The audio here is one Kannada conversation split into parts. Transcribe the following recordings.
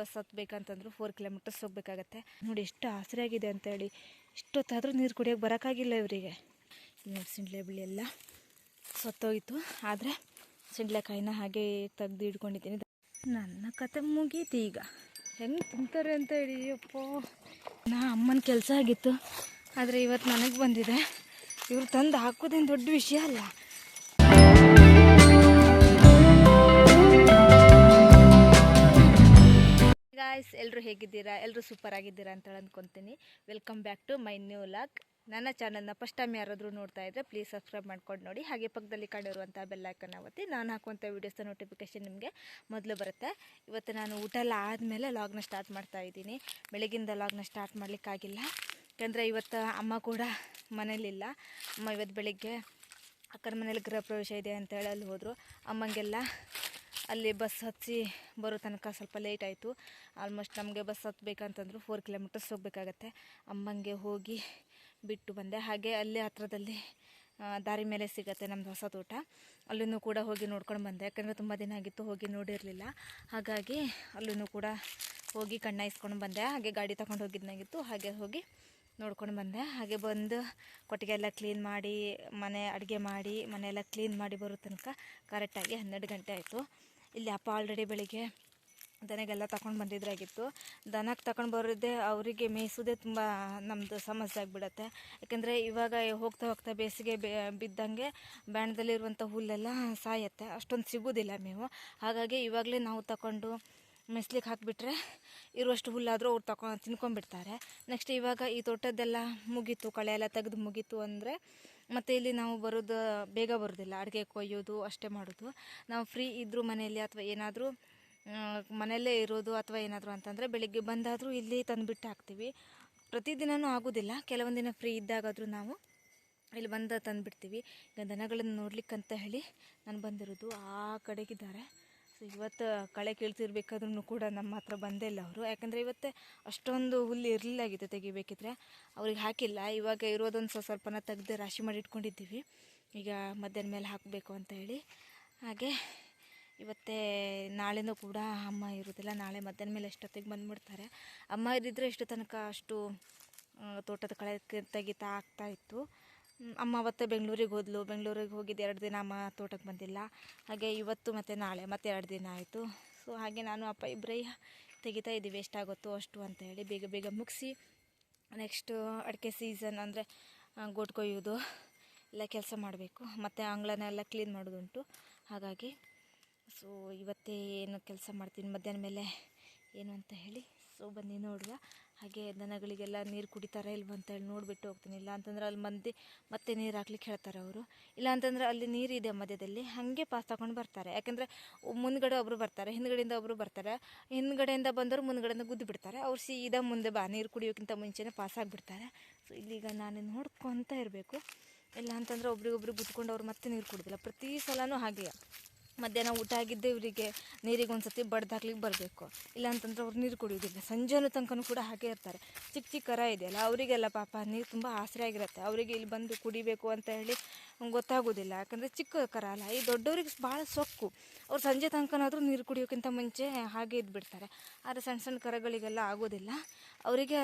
ಬಸ್ ಹತ್ಬೇಕಂತಂದ್ರು ಫೋರ್ ಕಿಲೋಮೀಟರ್ಸ್ ಹೋಗ್ಬೇಕಾಗತ್ತೆ. ನೋಡಿ ಎಷ್ಟು ಆಸರೆಯಾಗಿದೆ ಆಗಿದೆ ಅಂತ ಹೇಳಿ ಇಷ್ಟೊತ್ತಾದರೂ ನೀರು ಕುಡಿಯೋಕೆ ಬರೋಕ್ಕಾಗಿಲ್ಲ ಇವರಿಗೆ. ನೋಡಿ ಸಿಂಡ್ಲೆ ಬಿಳಿ ಎಲ್ಲ ಸತ್ತೋಗಿತ್ತು ಆದರೆ ಸಿಂಡ್ಲೆಕಾಯಿನ ಹಾಗೆ ತೆಗ್ದು ಇಟ್ಕೊಂಡಿದ್ದೀನಿ. ನನ್ನ ಕತೆ ಮುಗೀತು ಈಗ. ಹೆಂಗೆ ತಿಂತಾರೆ ಅಂತ ಹೇಳಿ ಅಪ್ಪ. ನಾ ಅಮ್ಮನ ಕೆಲಸ ಆಗಿತ್ತು. ಆದರೆ ಇವತ್ತು ನನಗೆ ಬಂದಿದೆ. ಇವ್ರು ತಂದು ಹಾಕೋದೇನು ದೊಡ್ಡ ವಿಷಯ ಅಲ್ಲ. ಗಾಯ್ಸ್ ಎಲ್ಲರೂ ಹೇಗಿದ್ದೀರಾ? ಎಲ್ಲರೂ ಸೂಪರ್ ಆಗಿದ್ದೀರಾ ಅಂತ ಅಂದ್ಕೊತೀನಿ. Welcome back to my new vlog ನನ್ನ ಚಾನಲ್ನ ಫಸ್ಟ್ ಟೈಮ್ ಯಾರಾದರೂ ನೋಡ್ತಾ ಇದ್ದರೆ ಪ್ಲೀಸ್ ಸಬ್ಸ್ಕ್ರೈಬ್ ಮಾಡ್ಕೊಂಡು ನೋಡಿ. ಹಾಗೆ ಪಕ್ಕದಲ್ಲಿ ಕಂಡಿರುವಂಥ ಬೆಲ್ಲೈಕನ್ ಒತ್ತಿ ನಾನು ಹಾಕುವಂಥ ವೀಡಿಯೋಸ್ನ ನೋಟಿಫಿಕೇಷನ್ ನಿಮಗೆ ಮೊದಲು ಬರುತ್ತೆ. ಇವತ್ತು ನಾನು ಊಟ ಎಲ್ಲ ಆದಮೇಲೆ ಲಾಗ್ನ ಸ್ಟಾರ್ಟ್ ಮಾಡ್ತಾ ಇದ್ದೀನಿ. ಬೆಳಗಿಂದ ಲಾಗ್ನ ಸ್ಟಾರ್ಟ್ ಮಾಡಲಿಕ್ಕಾಗಿಲ್ಲ ಯಾಕಂದರೆ ಇವತ್ತು ಅಮ್ಮ ಕೂಡ ಮನೇಲಿಲ್ಲ. ಅಮ್ಮ ಇವತ್ತು ಬೆಳಿಗ್ಗೆ ಅಕ್ಕನ ಮನೇಲಿ ಗೃಹ ಪ್ರವೇಶ ಇದೆ ಅಂತೇಳಿ ಅಲ್ಲಿ ಹೋದರು. ಅಮ್ಮಂಗೆಲ್ಲ ಅಲ್ಲಿ ಬಸ್ ಹಚ್ಚಿ ಬರೋ ತನಕ ಸ್ವಲ್ಪ ಲೇಟ್ ಆಯಿತು. ಆಲ್ಮೋಸ್ಟ್ ನಮಗೆ ಬಸ್ ಹತ್ತಬೇಕಂತಂದ್ರು ಫೋರ್ ಕಿಲೋಮೀಟರ್ಸ್ ಹೋಗಬೇಕಾಗತ್ತೆ. ಅಮ್ಮಂಗೆ ಹೋಗಿ ಬಿಟ್ಟು ಬಂದೆ. ಹಾಗೆ ಅಲ್ಲೇ ಹತ್ರದಲ್ಲಿ ದಾರಿ ಮೇಲೆ ಸಿಗತ್ತೆ ನಮ್ಮದು ಹೊಸ ತೋಟ. ಅಲ್ಲೂ ಕೂಡ ಹೋಗಿ ನೋಡ್ಕೊಂಡು ಬಂದೆ. ಯಾಕಂದರೆ ತುಂಬ ದಿನ ಆಗಿತ್ತು ಹೋಗಿ ನೋಡಿರಲಿಲ್ಲ. ಹಾಗಾಗಿ ಅಲ್ಲೂ ಕೂಡ ಹೋಗಿ ಕಣ್ಣಾಯಿಸ್ಕೊಂಡು ಬಂದೆ. ಹಾಗೆ ಗಾಡಿ ತಗೊಂಡು ಹೋಗಿದ್ನಾಗಿತ್ತು ಹಾಗೆ ಹೋಗಿ ನೋಡ್ಕೊಂಡು ಬಂದೆ. ಹಾಗೆ ಬಂದು ಕೊಟ್ಟಿಗೆ ಎಲ್ಲ ಕ್ಲೀನ್ ಮಾಡಿ, ಮನೆ ಅಡುಗೆ ಮಾಡಿ, ಮನೆಯೆಲ್ಲ ಕ್ಲೀನ್ ಮಾಡಿ ಬರೋ ತನಕ ಕರೆಕ್ಟಾಗಿ ಹನ್ನೆರಡು ಗಂಟೆ ಆಯಿತು. ಇಲ್ಲಿ ಅಪ್ಪ ಆಲ್ರೆಡಿ ಬೆಳಿಗ್ಗೆ ದನಗೆಲ್ಲ ತಗೊಂಡು ಬಂದಿದ್ರಾಗಿತ್ತು ದನಕ್ಕೆ ತಗೊಂಡು ಬರೋದೇ ಅವರಿಗೆ ಮೇಯಿಸೋದೇ ತುಂಬ ನಮ್ಮದು ಸಮಸ್ಯೆ ಆಗಿಬಿಡತ್ತೆ. ಯಾಕೆಂದರೆ ಇವಾಗ ಹೋಗ್ತಾ ಹೋಗ್ತಾ ಬೇಸಿಗೆ ಬಿದ್ದಂಗೆ ಬ್ಯಾಣದಲ್ಲಿರುವಂಥ ಹುಲ್ಲೆಲ್ಲ ಸಾಯತ್ತೆ. ಅಷ್ಟೊಂದು ಸಿಗೋದಿಲ್ಲ ಮೇವು. ಹಾಗಾಗಿ ಇವಾಗಲೇ ನಾವು ತಗೊಂಡು ಮೆಸ್ಲಿಕ್ಕೆ ಹಾಕಿಬಿಟ್ರೆ ಇರುವಷ್ಟು ಹುಲ್ಲಾದರೂ ಅವ್ರು ತಕೊಂಡು ತಿನ್ಕೊಂಡ್ಬಿಡ್ತಾರೆ. ನೆಕ್ಸ್ಟ್ ಇವಾಗ ಈ ತೋಟದ್ದೆಲ್ಲ ಮುಗೀತು, ಕಳೆ ಎಲ್ಲ ತೆಗೆದು ಮುಗೀತು ಅಂದರೆ ಮತ್ತು ಇಲ್ಲಿ ನಾವು ಬರೋದು ಬೇಗ ಬರೋದಿಲ್ಲ. ಅಡುಗೆ ಕೊಯ್ಯೋದು, ಅಷ್ಟೇ ಮಾಡೋದು. ನಾವು ಫ್ರೀ ಇದ್ದರೂ ಮನೆಯಲ್ಲಿ ಅಥವಾ ಏನಾದರೂ ಮನೆಯಲ್ಲೇ ಇರೋದು ಅಥವಾ ಏನಾದರೂ ಅಂತಂದರೆ ಬೆಳಿಗ್ಗೆ ಬಂದಾದರೂ ಇಲ್ಲಿ ತಂದುಬಿಟ್ಟು ಹಾಕ್ತೀವಿ. ಪ್ರತಿದಿನವೂ ಆಗೋದಿಲ್ಲ. ಕೆಲವೊಂದು ದಿನ ಫ್ರೀ ಇದ್ದಾಗಾದರೂ ನಾವು ಇಲ್ಲಿ ಬಂದು ತಂದುಬಿಡ್ತೀವಿ. ಈಗ ದನಗಳನ್ನು ನೋಡ್ಲಿಕ್ಕಂತ ಹೇಳಿ ನಾನು ಬಂದಿರೋದು ಆ ಕಡೆಗಿದ್ದಾರೆ. ಸೊ ಇವತ್ತು ಕಳೆ ಕೀಳ್ತಿರ್ಬೇಕಾದ್ರೂ ಕೂಡ ನಮ್ಮ ಹತ್ರ ಬಂದೇ ಇಲ್ಲ ಅವರು. ಯಾಕಂದರೆ ಇವತ್ತೇ ಅಷ್ಟೊಂದು ಹುಲ್ಲು ಇರಲಿಲ್ಲಾಗಿತ್ತು ತೆಗಿಬೇಕಿದ್ರೆ. ಅವ್ರಿಗೆ ಹಾಕಿಲ್ಲ. ಇವಾಗ ಇರೋದೊಂದು ಸ್ವಲ್ಪ ಸ್ವಲ್ಪನ ತೆಗೆದು ರಾಶಿ ಮಾಡಿ ಇಟ್ಕೊಂಡಿದ್ದೀವಿ. ಈಗ ಮಧ್ಯಾಹ್ನ ಮೇಲೆ ಹಾಕಬೇಕು ಅಂತ ಹೇಳಿ. ಹಾಗೆ ಇವತ್ತೇ ನಾಳೆನೂ ಕೂಡ ಅಮ್ಮ ಇರೋದಿಲ್ಲ ನಾಳೆ ಮಧ್ಯಾಹ್ನ ಮೇಲೆ ಎಷ್ಟೊತ್ತಿಗೆ ಬಂದುಬಿಡ್ತಾರೆ. ಅಮ್ಮ ಇದ್ದಿದ್ರೆ ಇಷ್ಟು ತನಕ ಅಷ್ಟು ತೋಟದ ಕಳೆ ತೆಗಿತಾ ಆಗ್ತಾ ಇತ್ತು. ಮ್, ಅಮ್ಮ ಅವತ್ತೇ ಬೆಂಗಳೂರಿಗೆ ಹೋದ್ಲು. ಬೆಂಗಳೂರಿಗೆ ಹೋಗಿದ್ದು ಎರಡು ದಿನ ಅಮ್ಮ ತೋಟಕ್ಕೆ ಬಂದಿಲ್ಲ. ಹಾಗೆ ಇವತ್ತು ಮತ್ತು ನಾಳೆ ಮತ್ತೆ ಎರಡು ದಿನ ಆಯಿತು. ಸೊ ಹಾಗೆ ನಾನು ಅಪ್ಪ ಇಬ್ಬರೇ ತೆಗಿತಾ ಇದ್ದೀವಿ. ಎಷ್ಟಾಗುತ್ತೋ ಅಷ್ಟು ಅಂತ ಹೇಳಿ ಬೇಗ ಬೇಗ ಮುಗಿಸಿ ನೆಕ್ಸ್ಟು ಅಡಿಕೆ ಸೀಸನ್ ಅಂದರೆ ಕೊಯ್ಯೋದು ಎಲ್ಲ ಕೆಲಸ ಮಾಡಬೇಕು. ಮತ್ತು ಅಂಗಳನೆಲ್ಲ ಕ್ಲೀನ್ ಮಾಡೋದುಂಟು ಹಾಗಾಗಿ ಸೊ ಇವತ್ತೇ ಏನು ಕೆಲಸ ಮಾಡ್ತೀನಿ. ಮಧ್ಯಾಹ್ನ ಮೇಲೆ ಏನು ಅಂತ ಹೇಳಿ. ಸೊ ಬನ್ನಿ ನೋಡುವ. ಹಾಗೆ ದನಗಳಿಗೆಲ್ಲ ನೀರು ಕುಡಿತಾರೆ ಇಲ್ವ ಹೇಳಿ ನೋಡಿಬಿಟ್ಟು ಹೋಗ್ತೀನಿ. ಇಲ್ಲ ಅಂತಂದ್ರೆ ಅಲ್ಲಿ ಮಂದಿ ಮತ್ತೆ ನೀರು ಹಾಕ್ಲಿಕ್ಕೆ ಹೇಳ್ತಾರೆ ಅವರು. ಇಲ್ಲ ಅಂತಂದ್ರೆ ಅಲ್ಲಿ ನೀರಿದೆ ಮಧ್ಯದಲ್ಲಿ, ಹಾಗೆ ಪಾಸ್ ತಗೊಂಡು ಬರ್ತಾರೆ. ಯಾಕೆಂದರೆ ಮುಂದ್ಗಡೆ ಒಬ್ಬರು ಬರ್ತಾರೆ, ಹಿಂದ್ಗಡೆಯಿಂದ ಒಬ್ಬರು ಬರ್ತಾರೆ. ಹಿಂದ್ಗಡೆಯಿಂದ ಬಂದವರು ಮುಂದ್ಗಡೆಯಿಂದ ಗುದ್ದು ಬಿಡ್ತಾರೆ. ಅವ್ರು ಸೀದಾ ಮುಂದೆ ಬಾ, ನೀರು ಕುಡಿಯೋಕ್ಕಿಂತ ಮುಂಚೆನೇ ಪಾಸ್ ಆಗಿಬಿಡ್ತಾರೆ. ಸೊ ಇಲ್ಲಿಗ ನಾನು ನೋಡ್ಕೊತ ಇರಬೇಕು. ಇಲ್ಲ ಅಂತಂದ್ರೆ ಒಬ್ರಿಗೊಬ್ರು ಗುದ್ಕೊಂಡು ಅವ್ರು ಮತ್ತೆ ನೀರು ಕುಡಿದಿಲ್ಲ. ಪ್ರತಿ ಸಲನೂ ಹಾಗೆಯೇ. ಮಧ್ಯಾಹ್ನ ಊಟ ಆಗಿದ್ದೆ ಇವರಿಗೆ ನೀರಿಗೆ ಒಂದು ಸತಿ ಬಡ್ದು ಹಾಕ್ಲಿಕ್ಕೆ ಬರಬೇಕು. ಇಲ್ಲ ಅಂತಂದ್ರೆ ಅವ್ರು ನೀರು ಕುಡಿಯೋದಿಲ್ಲ ಸಂಜೆನೂ ತನಕನೂ ಕೂಡ ಹಾಗೆ ಇರ್ತಾರೆ. ಚಿಕ್ಕ ಚಿಕ್ಕ ಕರ ಇದೆಯಲ್ಲ, ಅವರಿಗೆಲ್ಲ ಪಾಪ ನೀರು ತುಂಬ ಆಸರೆ ಆಗಿರುತ್ತೆ. ಅವರಿಗೆ ಇಲ್ಲಿ ಬಂದು ಕುಡಿಬೇಕು ಅಂತ ಹೇಳಿ ಗೊತ್ತಾಗೋದಿಲ್ಲ. ಯಾಕಂದರೆ ಚಿಕ್ಕ ಕರ ಅಲ್ಲ, ಈ ದೊಡ್ಡವ್ರಿಗೆ ಭಾಳ ಸೊಕ್ಕು. ಅವ್ರು ಸಂಜೆ ತನಕನಾದರೂ ನೀರು ಕುಡಿಯೋಕ್ಕಿಂತ ಮುಂಚೆ ಹಾಗೆ ಇದ್ಬಿಡ್ತಾರೆ. ಆದರೆ ಸಣ್ಣ ಸಣ್ಣ ಕರಗಳಿಗೆಲ್ಲ ಆಗೋದಿಲ್ಲ. ಅವರಿಗೆ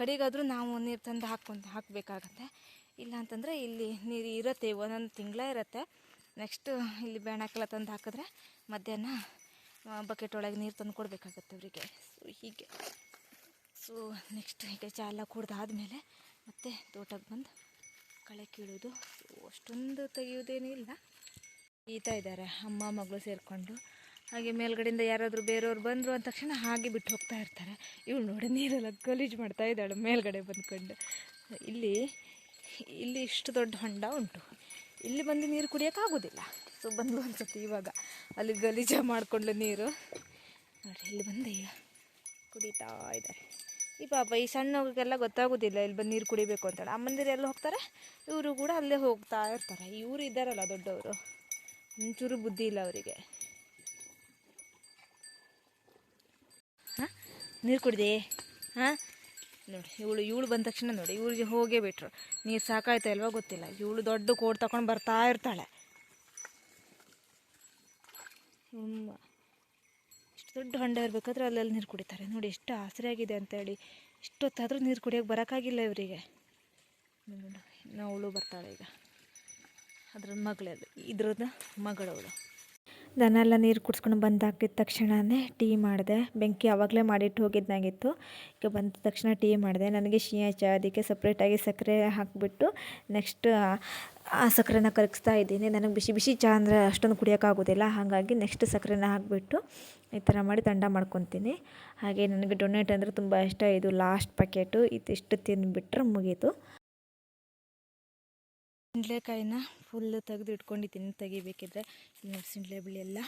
ಕಡೆಗಾದರೂ ನಾವು ನೀರು ತಂದು ಹಾಕ್ಕೊಂಡು ಹಾಕಬೇಕಾಗತ್ತೆ. ಇಲ್ಲ ಅಂತಂದರೆ ಇಲ್ಲಿ ನೀರು ಇರುತ್ತೆ, ಒಂದೊಂದು ತಿಂಗಳ ಇರುತ್ತೆ. ನೆಕ್ಸ್ಟ್ ಇಲ್ಲಿ ಬೇಣಕ್ಕೆಲ್ಲ ತಂದು ಹಾಕಿದ್ರೆ ಮಧ್ಯಾಹ್ನ ಬಕೆಟ್ ಒಳಗೆ ನೀರು ತಂದು ಕೊಡಬೇಕಾಗತ್ತೆ ಅವರಿಗೆ. ಸೊ ಹೀಗೆ. ಸೊ ನೆಕ್ಸ್ಟ್ ಈಗ ಚಾ ಎಲ್ಲ ಕುಡ್ದಾದ್ಮೇಲೆ ಮತ್ತೆ ತೋಟಕ್ಕೆ ಬಂದು ಕಳೆ ಕೀಳೋದು ಅಷ್ಟೊಂದು ತೆಗೆಯೋದೇನೂ ಇಲ್ಲ. ಈತಾ ಇದ್ದಾರೆ, ಅಮ್ಮ, ಮಗಳು ಸೇರಿಕೊಂಡು. ಹಾಗೆ ಮೇಲ್ಗಡೆಯಿಂದ ಯಾರಾದರೂ ಬೇರೆಯವ್ರು ಬಂದರು ಅಂದ ತಕ್ಷಣ ಹಾಗೆ ಬಿಟ್ಟು ಹೋಗ್ತಾ ಇರ್ತಾರೆ. ಇವಳು ನೋಡಿ ನೀರೆಲ್ಲ ಗಲೀಜು ಮಾಡ್ತಾ ಇದ್ದಾಳೆ ಮೇಲ್ಗಡೆ ಬಂದ್ಕೊಂಡು. ಇಲ್ಲಿ ಇಲ್ಲಿ ಇಷ್ಟು ದೊಡ್ಡ ಹೊಂಡ ಉಂಟು. ಇಲ್ಲಿ ಬಂದು ನೀರು ಕುಡಿಯೋಕ್ಕಾಗೋದಿಲ್ಲ. ಸೊ ಬಂದು ಅನ್ಸುತ್ತೆ ಇವಾಗ. ಅಲ್ಲಿ ಗಲೀಜ ಮಾಡಿಕೊಂಡು ನೀರು. ನೋಡಿ, ಇಲ್ಲಿ ಬಂದು ಕುಡಿತಾ ಇದ್ದಾರೆ. ಈ ಪಾಪ ಈ ಸಣ್ಣವ್ರಿಗೆಲ್ಲ ಗೊತ್ತಾಗೋದಿಲ್ಲ ಇಲ್ಲಿ ಬಂದು ನೀರು ಕುಡಿಬೇಕು ಅಂತೇಳಿ. ಅಮ್ಮಂದಿರು ಎಲ್ಲ ಹೋಗ್ತಾರೆ, ಇವರು ಕೂಡ ಅಲ್ಲೇ ಹೋಗ್ತಾ ಇರ್ತಾರೆ. ಇವರು ಇದ್ದಾರಲ್ಲ ದೊಡ್ಡವರು. ಒಂಚೂರು ಬುದ್ಧಿ ಇಲ್ಲ ಅವರಿಗೆ. ಹಾಂ? ನೀರು ಕುಡಿದೆ? ಹಾಂ? ನೋಡಿ, ಇವಳು ಇವಳು ಬಂದ ತಕ್ಷಣ ನೋಡಿ, ಇವ್ರಿಗೆ ಹೋಗೇ ಬಿಟ್ರು. ನೀರು ಸಾಕಾಯ್ತಾ ಇಲ್ವಾ ಗೊತ್ತಿಲ್ಲ. ಇವಳು ದೊಡ್ಡ ಕೋಡ್ ತಗೊಂಡು ಬರ್ತಾ ಇರ್ತಾಳೆ. ತುಂಬ ಇಷ್ಟು ದೊಡ್ಡ ಹೊಂಡ ಇರಬೇಕಾದ್ರೆ ಅಲ್ಲೆಲ್ಲಿ ನೀರು ಕುಡಿತಾರೆ. ನೋಡಿ, ಎಷ್ಟು ಆಸರೆ ಆಗಿದೆ ಅಂತೇಳಿ. ಇಷ್ಟೊತ್ತಾದರೂ ನೀರು ಕುಡಿಯೋಕೆ ಬರೋಕ್ಕಾಗಿಲ್ಲ ಇವರಿಗೆ. ಅವಳು ಬರ್ತಾಳೆ ಈಗ. ಅದ್ರ ಮಗಳದು ಇದ್ರದ್ದು ಮಗಳವಳು. ದನ ಎಲ್ಲ ನೀರು ಕುಡಿಸ್ಕೊಂಡು ಬಂದು ಹಾಕಿದ ತಕ್ಷಣವೇ ಟೀ ಮಾಡಿದೆ. ಬೆಂಕಿ ಆವಾಗಲೇ ಮಾಡಿಟ್ಟು ಹೋಗಿದ್ದಾಗಿತ್ತು ಈಗ ಬಂದ ತಕ್ಷಣ ಟೀ ಮಾಡಿದೆ. ನನಗೆ ಶೀಯ ಚಹಾ ಅದಕ್ಕೆ ಸಪ್ರೇಟಾಗಿ ಸಕ್ಕರೆ ಹಾಕಿಬಿಟ್ಟು ನೆಕ್ಸ್ಟ್ ಆ ಸಕ್ಕರೆನ ಕರಗಿಸ್ತಾ ಇದ್ದೀನಿ. ನನಗೆ ಬಿಸಿ ಬಿಸಿ ಚಹಾ ಅಂದರೆ ಅಷ್ಟೊಂದು ಕುಡಿಯೋಕ್ಕಾಗೋದಿಲ್ಲ. ಹಾಗಾಗಿ ನೆಕ್ಸ್ಟ್ ಸಕ್ಕರೆನ ಹಾಕಿಬಿಟ್ಟು ಈ ಥರ ಮಾಡಿ ತಂಡ ಮಾಡ್ಕೊತೀನಿ. ಹಾಗೆ ನನಗೆ ಡೊನೇಟ್ ಅಂದರೆ ತುಂಬ ಇಷ್ಟ. ಇದು ಲಾಸ್ಟ್ ಪ್ಯಾಕೆಟು ಇದಿಷ್ಟು ತಿಂದುಬಿಟ್ರೆ ಮುಗೀತು. ಸಿಂಡ್ಲೆಕಾಯಿನ ಫುಲ್ ತೆಗೆದು ಇಟ್ಕೊಂಡಿದ್ದೀನಿ. ತೆಗಿಬೇಕಿದ್ರೆ ಸಿಂಡ್ಲೆ ಬಿಳಿ ಎಲ್ಲ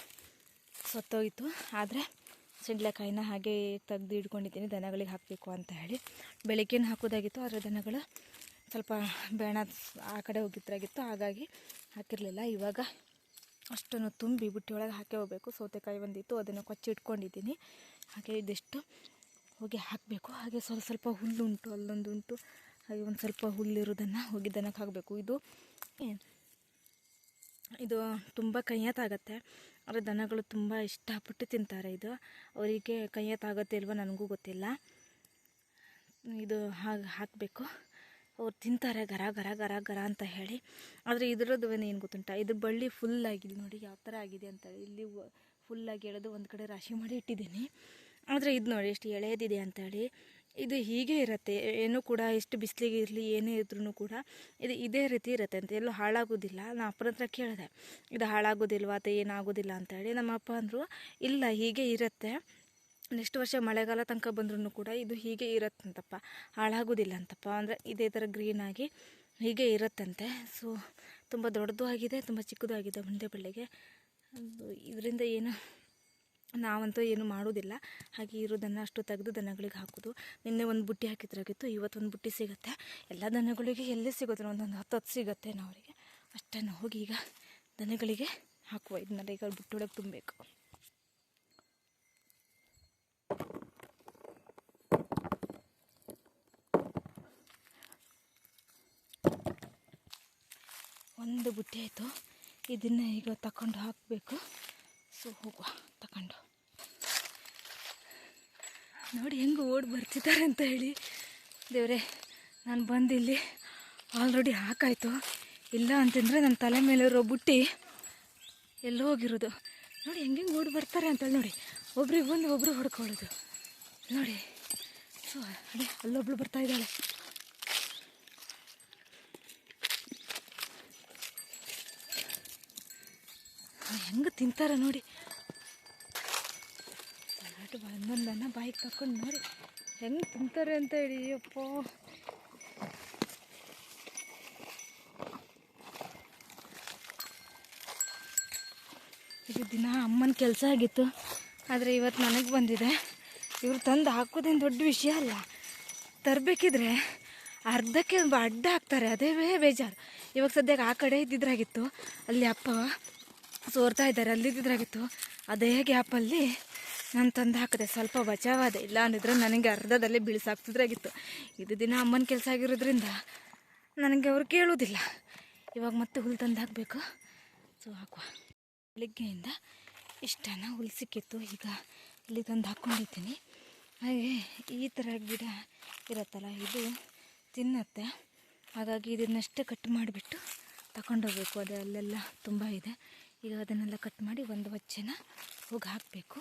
ಸತ್ತೋಗಿತ್ತು ಆದರೆ ಸಿಂಡ್ಲೆಕಾಯಿನ ಹಾಗೆ ತೆಗೆದು ಇಟ್ಕೊಂಡಿದ್ದೀನಿ. ದನಗಳಿಗೆ ಹಾಕಬೇಕು ಅಂತ ಹೇಳಿ. ಬೆಳಗ್ಗೆನ ಹಾಕೋದಾಗಿತ್ತು, ಆದರೆ ದನಗಳು ಸ್ವಲ್ಪ ಬೇಣ ಆ ಕಡೆ ಹೋಗಿದ್ರಾಗಿತ್ತು. ಹಾಗಾಗಿ ಹಾಕಿರಲಿಲ್ಲ. ಇವಾಗ ಅಷ್ಟನ್ನು ತುಂಬಿ ಬುಟ್ಟಿ ಒಳಗೆ ಹಾಕಿ ಹೋಗಬೇಕು. ಸೌತೆಕಾಯಿ ಬಂದಿತ್ತು ಅದನ್ನು ಕೊಚ್ಚಿ ಇಟ್ಕೊಂಡಿದ್ದೀನಿ. ಹಾಗೆ ಇದಿಷ್ಟು ಹೋಗಿ ಹಾಕಬೇಕು. ಹಾಗೆ ಸ್ವಲ್ಪ ಸ್ವಲ್ಪ ಹುಲ್ಲುಂಟು, ಅಲ್ಲೊಂದುಂಟು. ಹಾಗೆ ಒಂದು ಸ್ವಲ್ಪ ಹುಲ್ಲಿರೋದನ್ನು ಹೋಗಿ ದನಕ್ಕೆ ಹಾಕಬೇಕು. ಇದು ಇದು ತುಂಬ ಕೈಯತ್ತಾಗತ್ತೆ ಆದರೆ ದನಗಳು ತುಂಬ ಇಷ್ಟಪಟ್ಟು ತಿಂತಾರೆ ಇದು. ಅವರಿಗೆ ಕೈಯತ್ತಾಗತ್ತೆ ಇಲ್ವ ನನಗೂ ಗೊತ್ತಿಲ್ಲ. ಇದು ಹಾಗೆ ಹಾಕಬೇಕು. ಅವ್ರು ತಿಂತಾರೆ ಗರ ಗರ ಗರ ಗರ ಅಂತ ಹೇಳಿ. ಆದರೆ ಇದರದ್ದು ಏನು ಗೊತ್ತುಂಟ? ಇದು ಬಳ್ಳಿ ಫುಲ್ ಆಗಿದೆ ನೋಡಿ ಯಾವ ಥರ ಆಗಿದೆ ಅಂತ ಇಲ್ಲಿ ಫುಲ್ಲಾಗಿ ಎಳೆದು ಒಂದು ಕಡೆ ರಾಶಿ ಮಾಡಿ ಇಟ್ಟಿದ್ದೀನಿ. ಆದರೆ ಇದು ನೋಡಿ ಎಷ್ಟು ಎಳೆದಿದೆ ಅಂತೇಳಿ ಇದು ಹೀಗೆ ಇರುತ್ತೆ, ಏನು ಕೂಡ ಎಷ್ಟು ಬಿಸಿಲಿಗೆ ಇರಲಿ, ಏನೇ ಇದ್ರೂ ಕೂಡ ಇದು ಇದೇ ರೀತಿ ಇರುತ್ತೆ ಅಂತ. ಎಲ್ಲೂ ಹಾಳಾಗೋದಿಲ್ಲ. ನಾ ಅಪ್ಪನ ಹತ್ರ ಕೇಳಿದೆ, ಇದು ಹಾಳಾಗೋದಿಲ್ವಾ ಅಥವಾ ಏನಾಗೋದಿಲ್ಲ ಅಂತೇಳಿ. ನಮ್ಮ ಅಪ್ಪ ಅಂದರು, ಇಲ್ಲ, ಹೀಗೆ ಇರುತ್ತೆ. ನೆಕ್ಸ್ಟ್ ವರ್ಷ ಮಳೆಗಾಲ ತನಕ ಬಂದ್ರೂ ಕೂಡ ಇದು ಹೀಗೆ ಇರುತ್ತಂತಪ್ಪ ಹಾಳಾಗೋದಿಲ್ಲ ಅಂತಪ್ಪ. ಅಂದರೆ ಇದೇ ಥರ ಗ್ರೀನಾಗಿ ಹೀಗೆ ಇರುತ್ತಂತೆ. ಸೊ ತುಂಬ ದೊಡ್ಡದು ಆಗಿದೆ, ತುಂಬ ಚಿಕ್ಕದು ಆಗಿದೆ ಮುಂದೆ ಬೆಳ್ಳಿಗೆ ಇದರಿಂದ ಏನು ನಾವಂತೂ ಏನು ಮಾಡೋದಿಲ್ಲ. ಹಾಗೆ ಇರೋದನ್ನು ಅಷ್ಟು ತೆಗೆದು ದನಗಳಿಗೆ ಹಾಕೋದು. ನಿನ್ನೆ ಒಂದು ಬುಟ್ಟಿ ಹಾಕಿದ್ರಾಗಿತ್ತು, ಇವತ್ತು ಒಂದು ಬುಟ್ಟಿ ಸಿಗುತ್ತೆ. ಎಲ್ಲ ದನಗಳಿಗೆ ಎಲ್ಲಿ ಸಿಗುತ್ತೆ ಒಂದೊಂದು ಹತ್ತು ಹತ್ತು ಸಿಗುತ್ತೆ ನಾವು ಅವರಿಗೆ. ಅಷ್ಟನ್ನು ಹೋಗಿ ಈಗ ದನಗಳಿಗೆ ಹಾಕುವ. ಇದನ್ನೆಲ್ಲ ಈಗ ಬುಟ್ಟೊಳಗೆ ತುಂಬಬೇಕು. ಒಂದು ಬುಟ್ಟಿ ಆಯಿತು. ಇದನ್ನು ಈಗ ತಗೊಂಡು ಹಾಕಬೇಕು. ಸೊ ಹೋಗುವ ತಗೊಂಡು ನೋಡಿ ಹೆಂಗೆ ಓಡಿ ಬರ್ತಿದ್ದಾರೆ ಅಂತ ಹೇಳಿ. ದೇವರೇ, ನಾನು ಬಂದು ಇಲ್ಲಿ ಆಲ್ರೆಡಿ ಹಾಕಾಯ್ತು. ಇಲ್ಲ ಅಂತಂದರೆ ನನ್ನ ತಲೆ ಮೇಲಿರೋ ಬುಟ್ಟಿ ಎಲ್ಲೋ ಹೋಗಿರೋದು? ನೋಡಿ ಹೆಂಗೆ ಓಡಿ ಬರ್ತಾರೆ ಅಂತೇಳಿ ನೋಡಿ. ಒಬ್ರಿಗೆ ಬಂದು ಒಬ್ಬರು ಹೊಡ್ಕೊಳ್ಳೋದು. ನೋಡಿ. ಸೊ, ಅದೇ, ಅಲ್ಲೊಬ್ಳು ಬರ್ತಾ ಇದ್ದಾಳೆ. ಹೆಂಗೆ ತಿಂತಾರೆ ನೋಡಿ. ಸಲಾಟು ಒಂದೊಂದನ್ನ ಬಾಯಿಗೆ ತಕೊಂಡು ನೋಡಿ. ಹೆಂಗೆ ತಿಂತಾರೆ ಅಂತ ಹೇಳಿ ಅಪ್ಪ ಇದು ದಿನ ಅಮ್ಮನ ಕೆಲಸ ಆಗಿತ್ತು. ಆದರೆ ಇವತ್ತು ನನಗೆ ಬಂದಿದೆ. ಇವ್ರು ತಂದು ಹಾಕೋದೇನು ದೊಡ್ಡ ವಿಷಯ ಅಲ್ಲ. ತರಬೇಕಿದ್ರೆ ಅರ್ಧಕ್ಕೆ ಅಡ್ಡ ಹಾಕ್ತಾರೆ. ಅದೇ ಬೇಜಾರು. ಇವಾಗ ಸದ್ಯಕ್ಕೆ ಆ ಕಡೆ ಇದ್ದಿದ್ರಾಗಿತ್ತು. ಅಲ್ಲಿ ಅಪ್ಪ ಸೋರ್ತಾ ಇದ್ದಾರೆ ಅಲ್ಲಿದ್ದಿದ್ರಾಗಿತ್ತು ಅದೇ ಗ್ಯಾಪಲ್ಲಿ ನಾನು ತಂದು ಹಾಕಿದೆ ಸ್ವಲ್ಪ ಬಚಾವಾದೆ, ಇಲ್ಲ ಅಂದಿದ್ರೆ ನನಗೆ ಅರ್ಧದಲ್ಲೇ ಬೀಳ್ಸಾಕ್ತಿದ್ರಾಗಿತ್ತು. ಇದು ದಿನ ಅಮ್ಮನ ಕೆಲಸ ಆಗಿರೋದ್ರಿಂದ ನನಗೆ ಅವ್ರು ಕೇಳೋದಿಲ್ಲ ಇವಾಗ ಮತ್ತೆ ಹುಲ್ಲು ತಂದು ಹಾಕಬೇಕು. ಸೊ, ಹಾಕುವ. ಬೆಳಿಗ್ಗೆಯಿಂದ ಇಷ್ಟನ ಹುಲ್ಲು ಸಿಕ್ಕಿತ್ತು. ಈಗ ಇಲ್ಲಿ ತಂದು ಹಾಕ್ಕೊಂಡಿದ್ದೀನಿ ಹಾಗೆ ಈ ಥರ ಗಿಡ ಇರುತ್ತಲ್ಲ, ಇದು ತಿನ್ನತ್ತೆ. ಹಾಗಾಗಿ ಇದನ್ನಷ್ಟೇ ಕಟ್ ಮಾಡಿಬಿಟ್ಟು ತಗೊಂಡೋಗ್ಬೇಕು ಅದು ಅಲ್ಲೆಲ್ಲ ತುಂಬ ಇದೆ. ಈಗ ಅದನ್ನೆಲ್ಲ ಕಟ್ ಮಾಡಿ ಒಂದು ಹೊಚ್ಚೆನ ಹೋಗಿ ಹಾಕಬೇಕು.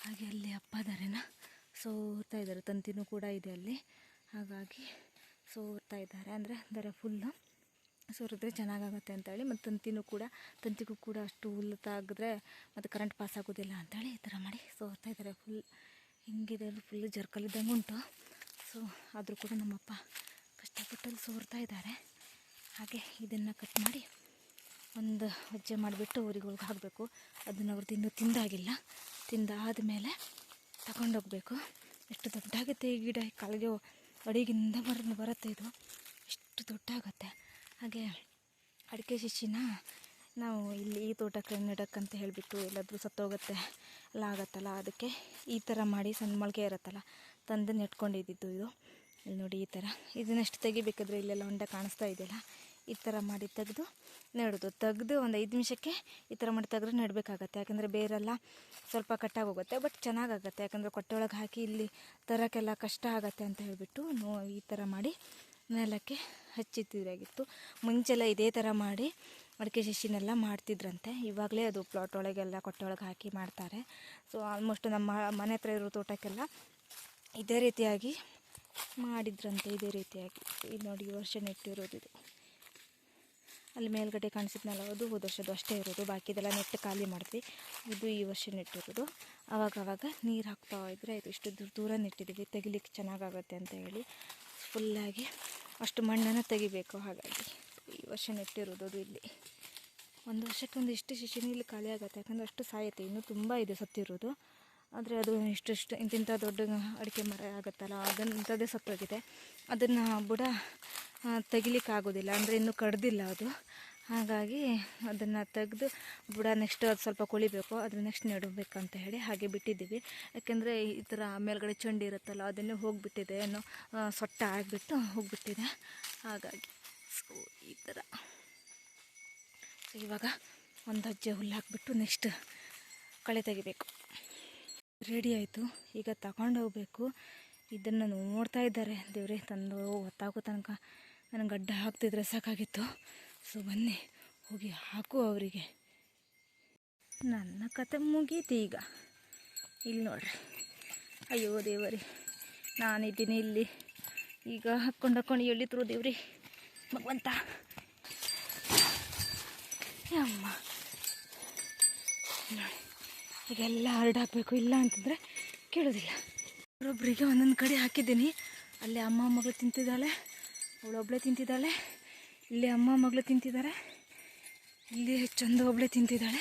ಹಾಗೆ ಅಲ್ಲಿ ಅಪ್ಪ ದಾರೆನ ಸೋರ್ತಾ ಇದ್ದಾರೆ ತಂತಿನೂ ಕೂಡ ಇದೆ ಅಲ್ಲಿ. ಹಾಗಾಗಿ ಸೋರ್ತಾ ಇದ್ದಾರೆ ಅಂದರೆ ದರ ಫುಲ್ಲು ಸೋರಿದ್ರೆ ಚೆನ್ನಾಗಾಗುತ್ತೆ ಅಂತೇಳಿ, ಮತ್ತು ತಂತಿನೂ ಕೂಡ, ತಂತಿಗೂ ಕೂಡ ಅಷ್ಟು ಹುಲ್ಲು ತಾಗಿದ್ರೆ ಮತ್ತು ಕರೆಂಟ್ ಪಾಸ್ ಆಗೋದಿಲ್ಲ ಅಂತೇಳಿ ಈ ಥರ ಮಾಡಿ ಸೋರ್ತಾ ಇದ್ದಾರೆ ಫುಲ್ ಹಿಂಗಿದೆ ಫುಲ್ ಜರ್ಕಲಿದ್ದಂಗೆ ಉಂಟು. ಸೊ ಆದರೂ ಕೂಡ ನಮ್ಮಪ್ಪ ಕಷ್ಟಪಟ್ಟಲ್ಲಿ ಸೋರ್ತಾ ಇದ್ದಾರೆ ಹಾಗೆ ಇದನ್ನು ಕಟ್ ಮಾಡಿ ಒಂದು ಹೆಜ್ಜೆ ಮಾಡಿಬಿಟ್ಟು ಊರಿಗಳಿಗೆ ಹಾಕಬೇಕು. ಅದನ್ನು ಅವ್ರು ಇನ್ನೂ ತಿಂದಾಗಿಲ್ಲ. ತಿಂದಾದ ಮೇಲೆ ತಗೊಂಡೋಗ್ಬೇಕು. ಎಷ್ಟು ದೊಡ್ಡಾಗುತ್ತೆ ಈ ಗಿಡ? ಕಾಲಿಗೆ ಅಡಿಗಿಂದ ಬರ, ಬರುತ್ತೆ ಇದು. ಎಷ್ಟು ದೊಡ್ಡಾಗುತ್ತೆ. ಹಾಗೆ ಅಡಿಕೆ ಶಿಶಿನ ನಾವು ಇಲ್ಲಿ ಈ ತೋಟಕ್ಕೆ ನೆಡಕ್ಕಂತ ಹೇಳಿಬಿಟ್ಟು ಎಲ್ಲಾದರೂ ಸತ್ತೋಗುತ್ತೆ. ಎಲ್ಲ ಆಗುತ್ತಲ್ಲ? ಅದಕ್ಕೆ ಈ ಥರ ಮಾಡಿ ಸಣ್ಣ ಮೊಳಕೆ ಇರುತ್ತಲ್ಲ? ತಂದು ನೆಟ್ಕೊಂಡಿದ್ದಿದ್ದು ಇದು. ಇಲ್ಲಿ ನೋಡಿ ಈ ಥರ. ಇದನ್ನಷ್ಟು ತೆಗಿಬೇಕಾದ್ರೆ ಇಲ್ಲೆಲ್ಲ ಹೊಂಡ ಕಾಣಿಸ್ತಾ ಇದೆಯಲ್ಲ? ಈ ಥರ ಮಾಡಿ ತೆಗೆದು ನೆಡೋದು. ತೆಗೆದು ಒಂದು ಐದು ನಿಮಿಷಕ್ಕೆ ಈ ಥರ ಮಾಡಿ ತೆಗೆದ್ರೆ ನೆಡಬೇಕಾಗತ್ತೆ. ಯಾಕಂದರೆ ಬೇರೆಲ್ಲ ಸ್ವಲ್ಪ ಕಟ್ಟಾಗೋಗುತ್ತೆ, ಬಟ್ ಚೆನ್ನಾಗಾಗತ್ತೆ. ಯಾಕಂದರೆ ಕೊಟ್ಟೆ ಒಳಗೆ ಹಾಕಿ ಇಲ್ಲಿ ತರೋಕ್ಕೆಲ್ಲ ಕಷ್ಟ ಆಗತ್ತೆ ಅಂತ ಹೇಳಿಬಿಟ್ಟು ನೋ, ಈ ಥರ ಮಾಡಿ ನೆಲಕ್ಕೆ ಹಚ್ಚಿತ್ತಿದ್ರಾಗಿತ್ತು ಮುಂಚೆಲ್ಲ ಇದೇ ಥರ ಮಾಡಿ ಅಡಿಕೆ ಶಶಿನೆಲ್ಲ ಮಾಡ್ತಿದ್ರಂತೆ. ಇವಾಗಲೇ ಅದು ಪ್ಲಾಟ್ ಒಳಗೆಲ್ಲ ಕೊಟ್ಟೆ ಒಳಗೆ ಹಾಕಿ ಮಾಡ್ತಾರೆ. ಸೊ ಆಲ್ಮೋಸ್ಟ್ ನಮ್ಮ ಮನೆ ಹತ್ರ ಇರೋ ತೋಟಕ್ಕೆಲ್ಲ ಇದೇ ರೀತಿಯಾಗಿ ಮಾಡಿದ್ರಂತೆ, ಇದೇ ರೀತಿಯಾಗಿ. ಇದು ನೋಡಿ ವರ್ಷ ನೆಟ್ಟಿರೋದು ಇದು. ಅಲ್ಲಿ ಮೇಲ್ಗಡೆ ಕಾಣಿಸಿದ್ನಲ್ಲ, ಅದು ಹೋದ ವರ್ಷದ್ದು ಅಷ್ಟೇ ಇರೋದು. ಬಾಕಿದೆಲ್ಲ ನೆಟ್ಟು ಖಾಲಿ ಮಾಡ್ತೀವಿ. ಇದು ಈ ವರ್ಷ ನೆಟ್ಟಿರೋದು ಆವಾಗ ನೀರು ಹಾಕ್ತಾ ಇದ್ದರೆ ಇದು ಇಷ್ಟು ದೂರ ದೂರ ನೆಟ್ಟಿದ್ದೀವಿ ತೆಗಿಲಿಕ್ಕೆ ಚೆನ್ನಾಗಾಗುತ್ತೆ ಅಂತ ಹೇಳಿ ಫುಲ್ಲಾಗಿ ಅಷ್ಟು ಮಣ್ಣನ್ನು ತೆಗಿಬೇಕು ಹಾಗಾಗಿ. ಈ ವರ್ಷ ನೆಟ್ಟಿರೋದು ಅದು ಇಲ್ಲಿ. ಒಂದು ವರ್ಷಕ್ಕೆ ಒಂದು ಇಷ್ಟು ಶಿಶಿನ ಇಲ್ಲಿ ಖಾಲಿ ಆಗುತ್ತೆ. ಯಾಕಂದರೆ ಅಷ್ಟು ಸಾಯುತ್ತೆ. ಇನ್ನೂ ತುಂಬ ಇದೆ ಸತ್ತಿರೋದು ಆದರೆ ಅದು ಇಷ್ಟಿಷ್ಟು ಇಂತಿಂಥ ದೊಡ್ಡ ಅಡಿಕೆ ಮರ ಆಗುತ್ತಲ್ಲ ಅದನ್ನು ಇಂಥದ್ದೇ ಸತ್ತೋಗಿದೆ. ಅದನ್ನು ಬುಡ ತೆಗಿಲಿಕ್ಕಾಗೋದಿಲ್ಲ. ತೆಗಿಲಿಕ್ಕೆ ಆಗೋದಿಲ್ಲ ಅಂದರೆ ಇನ್ನೂ ಕಡ್ದಿಲ್ಲ ಅದು. ಹಾಗಾಗಿ ಅದನ್ನು ತೆಗೆದು ಬುಡ ನೆಕ್ಸ್ಟ್ ಅದು ಸ್ವಲ್ಪ ಕುಳಿಬೇಕು ಅದನ್ನು ನೆಕ್ಸ್ಟ್ ನೆಡಬೇಕಂತ ಹೇಳಿ ಹಾಗೆ ಬಿಟ್ಟಿದ್ದೀವಿ. ಯಾಕೆಂದರೆ ಈ ಥರ ಮೇಲ್ಗಡೆ ಚಂಡಿ ಇರುತ್ತಲ್ಲ, ಅದನ್ನೇ ಹೋಗಿಬಿಟ್ಟಿದೆ, ಏನೋ ಸೊಟ್ಟ ಆಗಿಬಿಟ್ಟು ಹೋಗಿಬಿಟ್ಟಿದೆ. ಹಾಗಾಗಿ ಸೊ ಈ ಥರ ಇವಾಗ ಒಂದು ಹೆಜ್ಜೆ ಹುಲ್ಲು ಹಾಕ್ಬಿಟ್ಟು ನೆಕ್ಸ್ಟ್ ಕಳೆ ತೆಗಿಬೇಕು. ರೆಡಿ ಆಯಿತು. ಈಗ ತಗೊಂಡು ಹೋಗಬೇಕು. ಇದನ್ನು ನೋಡ್ತಾ ಇದ್ದಾರೆ. ದೇವ್ರೆ, ತಂದು, ಹೊತ್ತಾಗೋ ತನಕ. ನನಗೆ ಗಡ್ಡ ಹಾಕ್ತಿದ್ರೆ ಸಾಕಾಗಿತ್ತು. ಸೊ ಬನ್ನಿ, ಹೋಗಿ ಹಾಕು ಅವರಿಗೆ. ನನ್ನ ಕತೆ ಮುಗೀತು ಈಗ. ಇಲ್ಲಿ ನೋಡ್ರಿ. ಅಯ್ಯೋ ದೇವರಿ, ನಾನಿದ್ದೀನಿ ಇಲ್ಲಿ. ಈಗ ಹಾಕ್ಕೊಂಡು ಹಾಕ್ಕೊಂಡು ಹೇಳಿದ್ರು ದೇವ್ರಿ, ಭಗವಂತ. ಅಮ್ಮ. ನೋಡಿ, ಈಗೆಲ್ಲ ಹಾಕಬೇಕು ಇಲ್ಲ ಅಂತಂದರೆ ಕೇಳೋದಿಲ್ಲ. ಒಬ್ಬೊಬ್ಬರಿಗೆ ಒಂದೊಂದು ಕಡೆ ಹಾಕಿದ್ದೀನಿ. ಅಲ್ಲಿ ಅಮ್ಮ ಮಗಳು ತಿಂತಿದ್ದಾಳೆ ಅವಳೊಬ್ಬಳೆ ತಿಂತಿದ್ದಾಳೆ. ಇಲ್ಲಿ ಅಮ್ಮ ಮಗಳು ತಿಂತಿದ್ದಾರೆ ಇಲ್ಲಿ ಚಂದ ಒಬ್ಳೆ ತಿಂತಿದ್ದಾಳೆ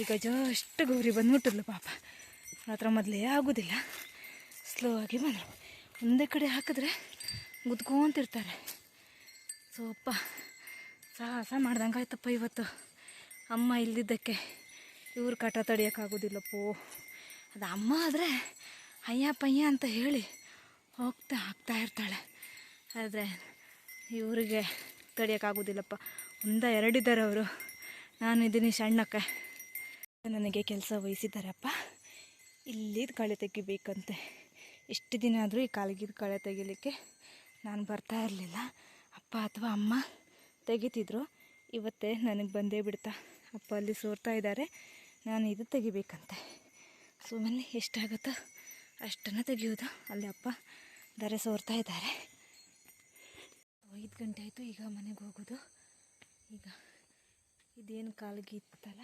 ಈಗ ಜಸ್ಟ್ ಗೌರಿ ಬಂದ್ಬಿಟ್ಟಿದ್ಲು ಪಾಪ. ಹತ್ರ ಮೊದಲೇ ಆಗೋದಿಲ್ಲ. ಸ್ಲೋ ಆಗಿ ಬಂದರು ಒಂದೇ ಕಡೆ ಹಾಕಿದ್ರೆ ಗುದ್ಕೊಂತಿರ್ತಾರೆ. ಸೊ ಅಪ್ಪ, ಸಾಹಸ ಮಾಡ್ದಂಗೆ ಆಯ್ತಪ್ಪ ಇವತ್ತು. ಅಮ್ಮ ಇಲ್ದಿದ್ದಕ್ಕೆ ಇವ್ರು ಕಾಟ ತಡಿಯೋಕ್ಕಾಗೋದಿಲ್ಲಪ್ಪೋ. ಅದು ಅಮ್ಮ ಆದರೆ ಅಯ್ಯ ಪಯ್ಯ ಅಂತ ಹೇಳಿ ಹೋಗ್ತಾ ಹಾಕ್ತಾ ಇರ್ತಾಳೆ. ಆದರೆ ಇವರಿಗೆ ತಡಿಯೋಕ್ಕಾಗೋದಿಲ್ಲಪ್ಪ ಒಂದ ಎರಡಿದ್ದಾರೆ ಅವರು ನಾನು ಇದ್ದೀನಿ ಸಣ್ಣಕ್ಕೆ ನನಗೆ ಕೆಲಸ ವಹಿಸಿದ್ದಾರಪ್ಪ ಇಲ್ಲಿದ್ದು ಕಳೆ ತೆಗಿಬೇಕಂತೆ. ಎಷ್ಟು ದಿನ ಆದರೂ ಈ ಕಾಲಿಗಿದ್ದು ಕಳೆ ತೆಗಿಲಿಕ್ಕೆ ನಾನು ಬರ್ತಾ ಇರಲಿಲ್ಲ. ಅಪ್ಪ ಅಥವಾ ಅಮ್ಮ ತೆಗಿತಿದ್ರು. ಇವತ್ತೇ ನನಗೆ ಬಂದೇ ಬಿಡ್ತಾ. ಅಪ್ಪ ಅಲ್ಲಿ ಸೋರ್ತಾ ಇದ್ದಾರೆ. ನಾನು ಇದು ತೆಗಿಬೇಕಂತೆ. ಸುಮ್ಮನೆ ಎಷ್ಟಾಗುತ್ತೋ ಅಷ್ಟನ್ನು ತೆಗಿಯೋದು. ಅಲ್ಲಿ ಅಪ್ಪ ದರೆ ಸೋರ್ತಾ ಇದ್ದಾರೆ. ಐದು ಗಂಟೆ ಆಯಿತು ಈಗ ಮನೆಗೆ ಹೋಗೋದು. ಈಗ ಇದೇನು ಕಾಲಿಗೆ ಇತ್ತಲ್ಲ?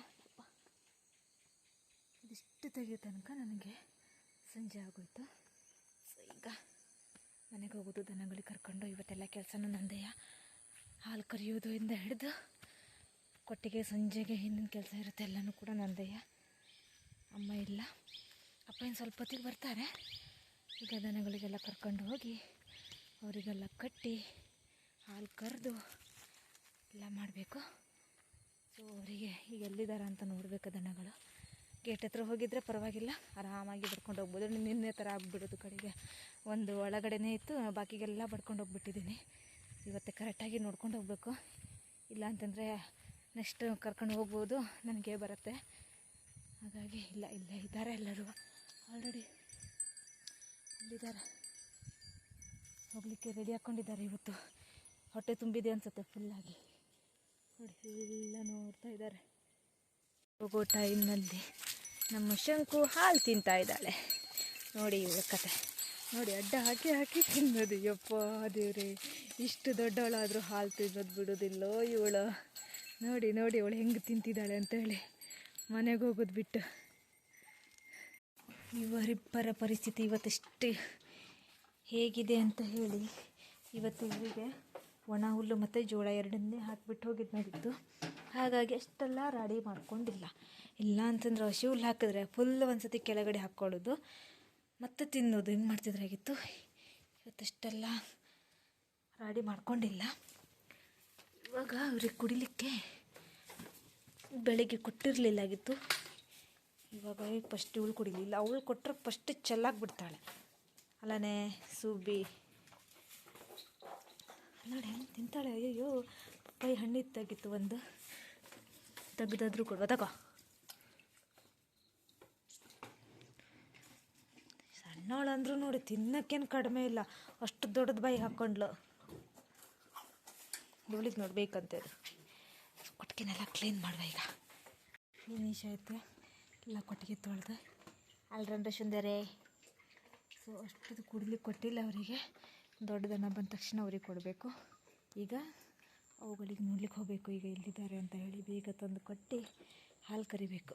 ಇದಿಷ್ಟು ತೆಗೆಯೋ ತನಕ ನನಗೆ ಸಂಜೆ ಆಗೋಯ್ತು. ಸೊ ಈಗ ಮನೆಗೆ ಹೋಗೋದು, ದನಗಳಿಗೆ ಕರ್ಕೊಂಡು ಇವತ್ತೆಲ್ಲ ಕೆಲಸನೂ ನಂದೆಯ ಹಾಲು ಕರೆಯೋದು ಇಂದ ಹಿಡಿದು ಕೊಟ್ಟಿಗೆ ಸಂಜೆಗೆ ಹಿಂದಿನ ಕೆಲಸ ಇರುತ್ತೆ, ಎಲ್ಲನೂ ಕೂಡ ನಂದೆಯ ಅಮ್ಮ ಇಲ್ಲ. ಅಪ್ಪ ಇನ್ನು ಸ್ವಲ್ಪ ಹೊತ್ತಿಗೆ ಬರ್ತಾರೆ. ಈಗ ದನಗಳಿಗೆಲ್ಲ ಕರ್ಕೊಂಡು ಹೋಗಿ ಅವರಿಗೆಲ್ಲ ಕಟ್ಟಿ ಹಾಲು ಕರೆದು ಎಲ್ಲ ಮಾಡಬೇಕು. ಸೊ ಅವರಿಗೆ ಈಗ ಎಲ್ಲಿದ್ದಾರೆ ಅಂತ ನೋಡಬೇಕು ದನಗಳು. ಗೇಟ್ ಹತ್ರ ಹೋಗಿದ್ರೆ ಪರವಾಗಿಲ್ಲ, ಆರಾಮಾಗಿ ಬಡ್ಕೊಂಡು ಹೋಗ್ಬೋದು. ನಿನ್ನೆ ಥರ ಆಗಿಬಿಡೋದು ಕಡೆಗೆ. ಒಂದು ಒಳಗಡೆನೇ ಇತ್ತು, ಬಾಕಿಗೆಲ್ಲ ಬಡ್ಕೊಂಡು ಹೋಗ್ಬಿಟ್ಟಿದ್ದೀನಿ. ಇವತ್ತು ಕರೆಕ್ಟಾಗಿ ನೋಡ್ಕೊಂಡು ಹೋಗಬೇಕು. ಇಲ್ಲ ಅಂತಂದರೆ ನೆಕ್ಸ್ಟ್ ಕರ್ಕೊಂಡು ಹೋಗ್ಬೋದು, ನನಗೆ ಬರುತ್ತೆ. ಹಾಗಾಗಿ ಇಲ್ಲ, ಇಲ್ಲೇ ಇದ್ದಾರೆ ಎಲ್ಲರೂ. ಆಲ್ರೆಡಿ ಅಲ್ಲಿದ್ದಾರೆ. ಹೋಗಲಿಕ್ಕೆ ರೆಡಿ ಹಾಕ್ಕೊಂಡಿದ್ದಾರೆ ಇವತ್ತು. ಹೊಟ್ಟೆ ತುಂಬಿದೆ ಅನ್ಸುತ್ತೆ ಫುಲ್ಲಾಗಿ ನೋಡಿ, ಎಲ್ಲ ನೋಡ್ತಾ ಇದ್ದಾರೆ. ಹೋಗೋ ಟೈಮ್ನಲ್ಲಿ ನಮ್ಮ ಶಂಕು ಹಾಲು ತಿಂತಾ ಇದ್ದಾಳೆ. ನೋಡಿ ಇವಳ ಕತೆ. ನೋಡಿ, ಅಡ್ಡ ಹಾಕಿ ಹಾಕಿ ತಿನ್ನೋದು. ಯಪ್ಪ ದೇವ್ರಿ, ಇಷ್ಟು ದೊಡ್ಡವಳಾದರೂ ಹಾಲು ತಿನ್ನೋದು ಬಿಡೋದಿಲ್ಲೋ ಇವಳು. ನೋಡಿ ನೋಡಿ ಅವಳು ಹೆಂಗೆ ತಿಂತಿದ್ದಾಳೆ ಅಂತೇಳಿ ಮನೆಗೆ ಹೋಗೋದು ಬಿಟ್ಟು. ಇವರಿಬ್ಬರ ಪರಿಸ್ಥಿತಿ ಇವತ್ತಿಷ್ಟು ಹೇಗಿದೆ ಅಂತ ಹೇಳಿ ಇವತ್ತು ಇವರಿಗೆ ಒಣ ಹುಲ್ಲು ಮತ್ತು ಜೋಳ ಎರಡನ್ನೇ ಹಾಕಿಬಿಟ್ಟು ನೋಡಿದ್ದು ಹಾಗಾಗಿ ಅಷ್ಟೆಲ್ಲ ರಾಡಿ ಮಾಡ್ಕೊಂಡಿಲ್ಲ. ಇಲ್ಲ ಅಂತಂದ್ರೆ ಹಸಿ ಹುಲ್ಲು ಹಾಕಿದ್ರೆ ಫುಲ್ ಒಂದು ಸತಿ ಕೆಳಗಡೆ ಹಾಕ್ಕೊಳ್ಳೋದು ಮತ್ತೆ ತಿನ್ನೋದು. ಹಿಂಗೆ ಮಾಡ್ತಿದ್ರಾಗಿತ್ತು ಇವತ್ತಷ್ಟೆಲ್ಲ ರಾಡಿ ಮಾಡ್ಕೊಂಡಿಲ್ಲ. ಇವಾಗ ಅವ್ರಿಗೆ ಕುಡಿಲಿಕ್ಕೆ ಬೆಳಗ್ಗೆ ಕೊಟ್ಟಿರಲಿಲ್ಲ ಆಗಿತ್ತು. ಇವಾಗ ಫಸ್ಟ್ ಇವಳು ಕುಡಿಲಿಲ್ಲ. ಅವಳು ಕೊಟ್ಟರೆ ಫಸ್ಟ್ ಚೆಲ್ಲಾಗಿ ಬಿಡ್ತಾಳೆ. ಅಲ್ಲನೇ ಸುಬ್ಬಿ ನೋಡಿ, ಹೆಂಗೆ ತಿಂತಾಳೆ? ಅಯ್ಯೋ ಪಪ್ಪಾಯಿ ಹಣ್ಣಿತ್ತಾಗಿತ್ತು ಒಂದು. ತೆಗ್ದಾದ್ರೂ ಕೊಡುವ, ತಗೋ. ಸಣ್ಣವಳಂದ್ರೂ ನೋಡಿ, ತಿನ್ನಕ್ಕೇನು ಕಡಿಮೆ ಇಲ್ಲ. ಅಷ್ಟು ದೊಡ್ಡದು ಬಾಯಿ ಹಾಕ್ಕೊಂಡ್ಲು ಇವಳಿಗೆ ನೋಡ್ಬೇಕಂತೆ ಅದು. ಕೊಟ್ಟಿಗೆನೆಲ್ಲ ಕ್ಲೀನ್ ಮಾಡುವ ಈಗ. ಫಿನಿಶ್ ಆಯಿತು ಎಲ್ಲ ಕೊಟ್ಟಿಗೆ ತೊಳೆದು. ಅಲ್ರಂದ್ರೆ ಸುಂದರೇ ಸೊ ಅಷ್ಟದು ಕುಡ್ಲಿಕ್ಕೆ ಕೊಟ್ಟಿಲ್ಲ ಅವರಿಗೆ. ದೊಡ್ಡದನ್ನ ಬಂದ ತಕ್ಷಣ ಅವ್ರಿಗೆ ಕೊಡಬೇಕು. ಈಗ ಅವುಗಳಿಗೆ ನೋಡ್ಲಿಕ್ಕೆ ಹೋಗಬೇಕು. ಈಗ ಎಲ್ಲಿದ್ದಾರೆ ಅಂತ ಹೇಳಿ ಬೇಗ ತಂದು ಕೊಟ್ಟು ಹಾಲು ಕರಿಬೇಕು.